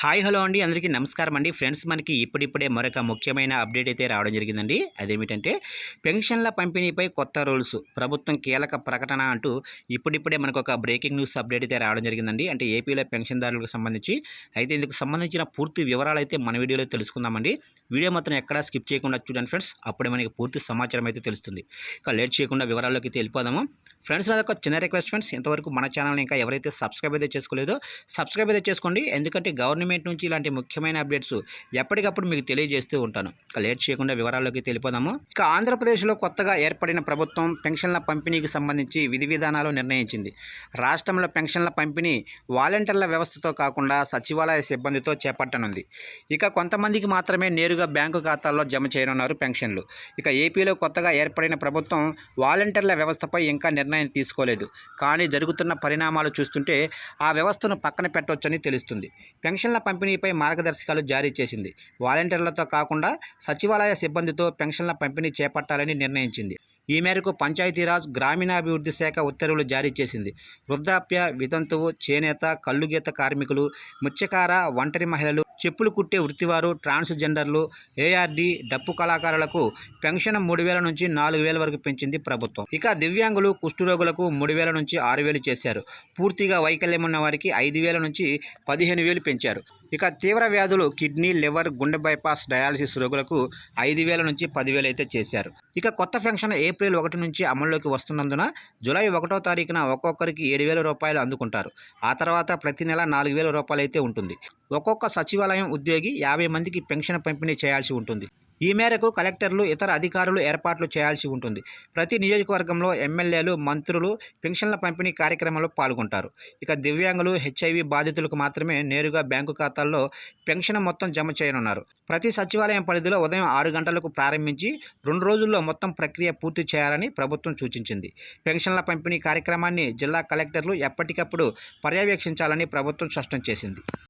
Hi hello అండి. అందరికీ నమస్కారం అండి. ఫ్రెండ్స్ మనకి ఇప్పుడిప్పుడే మరొక ముఖ్యమైన అప్డేట్ అయితే రావడం జరిగిందండి. అదేమిటంటే పెన్షన్ల పంపిణీపై కొత్త రూల్స్ ప్రభుత్వం కీలక ప్రకటన అంటూ ఇప్పుడిప్పుడే మనకు ఒక బ్రేకింగ్ న్యూస్ అప్డేట్ అయితే రావడం జరిగిందండి. అంటే ఏపీలో పెన్షన్దారులకు సంబంధించి. అయితే ఇందుకు సంబంధించిన పూర్తి వివరాలు అయితే మన వీడియోలో తెలుసుకుందామండి. వీడియో మాత్రం ఎక్కడా స్కిప్ చేయకుండా చూడండి ఫ్రెండ్స్. అప్పుడే మనకి పూర్తి సమాచారం అయితే తెలుస్తుంది. ఇక లేట్ చేయకుండా వివరాల్లోకి వెళ్ళిపోదాము. ఫ్రెండ్స్ నాదొక చిన్న రిక్వెస్ట్ ఫ్రెండ్స్ ఇంతవరకు మన ఛానల్ ఇంకా ఎవరైతే సబ్స్క్రైబ్ అయితే చేసుకోలేదో సబ్స్క్రైబ్ అయితే చేసుకోండి. ఎందుకంటే గవర్నమెంట్ నుంచి ఇలాంటి ముఖ్యమైన అప్డేట్స్ ఎప్పటికప్పుడు మీకు తెలియజేస్తూ ఉంటాను. ఇక లేట్ చేయకుండా వివరాల్లోకి తెలిపోదాము. ఇక ఆంధ్రప్రదేశ్లో కొత్తగా ఏర్పడిన ప్రభుత్వం పెన్షన్ల పంపిణీకి సంబంధించి విధి విధానాలు నిర్ణయించింది. రాష్ట్రంలో పెన్షన్ల పంపిణీ వాలంటీర్ల వ్యవస్థతో కాకుండా సచివాలయ సిబ్బందితో చేపట్టనుంది. ఇక కొంతమందికి మాత్రమే నేరుగా బ్యాంకు ఖాతాల్లో జమ చేయనున్నారు పెన్షన్లు. ఇక ఏపీలో కొత్తగా ఏర్పడిన ప్రభుత్వం వాలంటీర్ల వ్యవస్థపై ఇంకా నిర్ణయం తీసుకోలేదు. కానీ జరుగుతున్న పరిణామాలు చూస్తుంటే ఆ వ్యవస్థను పక్కన పెట్టవచ్చని తెలుస్తుంది. పెన్షన్ల పంపిణీపై మార్గదర్శకాలు జారీ చేసింది. వాలంటీర్లతో కాకుండా సచివాలయ సిబ్బందితో పెన్షన్ల పంపిణీ చేపట్టాలని నిర్ణయించింది. ఈ మేరకు పంచాయతీరాజ్ గ్రామీణాభివృద్ధి శాఖ ఉత్తర్వులు జారీ చేసింది. వృద్ధాప్య వితంతువు చేనేత కళ్ళుగీత కార్మికులు మత్స్యకార ఒంటరి మహిళలు చెప్పులు కుట్టే వృత్తివారు ట్రాన్స్జెండర్లు ఏఆర్డి డప్పు కళాకారులకు పెన్షన్ మూడు వేల నుంచి నాలుగు వేల వరకు పెంచింది ప్రభుత్వం. ఇక దివ్యాంగులు కుష్ఠరోగులకు మూడు వేల నుంచి ఆరు వేలు చేశారు. పూర్తిగా వైకల్యం ఉన్న వారికి ఐదు వేల నుంచి పదిహేను వేలు పెంచారు. ఇక తీవ్ర వ్యాధులు కిడ్నీ లివర్ గుండె బైపాస్ డయాలసిస్ రోగులకు ఐదు వేల నుంచి పదివేలు అయితే చేశారు. ఇక కొత్త పెన్షన్ ఏప్రిల్ ఒకటి నుంచి అమల్లోకి వస్తున్నందున జూలై ఒకటో తారీఖున ఒక్కొక్కరికి ఏడు వేల రూపాయలు అందుకుంటారు. ఆ తర్వాత ప్రతి నెల నాలుగు వేల రూపాయలు అయితే ఉంటుంది. ఒక్కొక్క సచివాలయం ఉద్యోగి యాభై మందికి పెన్షన్ పంపిణీ చేయాల్సి ఉంటుంది. ఈ మేరకు కలెక్టర్లు ఇతర అధికారులు ఏర్పాట్లు చేయాల్సి ఉంటుంది. ప్రతి నియోజకవర్గంలో ఎమ్మెల్యేలు మంత్రులు పెన్షన్ల పంపిణీ కార్యక్రమంలో పాల్గొంటారు. ఇక దివ్యాంగులు హెచ్ఐవి బాధితులకు మాత్రమే నేరుగా బ్యాంకు ఖాతాల్లో పెన్షన్ మొత్తం జమ చేయనున్నారు. ప్రతి సచివాలయం పరిధిలో ఉదయం ఆరు గంటలకు ప్రారంభించి రెండు రోజుల్లో మొత్తం ప్రక్రియ పూర్తి చేయాలని ప్రభుత్వం సూచించింది. పెన్షన్ల పంపిణీ కార్యక్రమాన్ని జిల్లా కలెక్టర్లు ఎప్పటికప్పుడు పర్యవేక్షించాలని ప్రభుత్వం స్పష్టం చేసింది.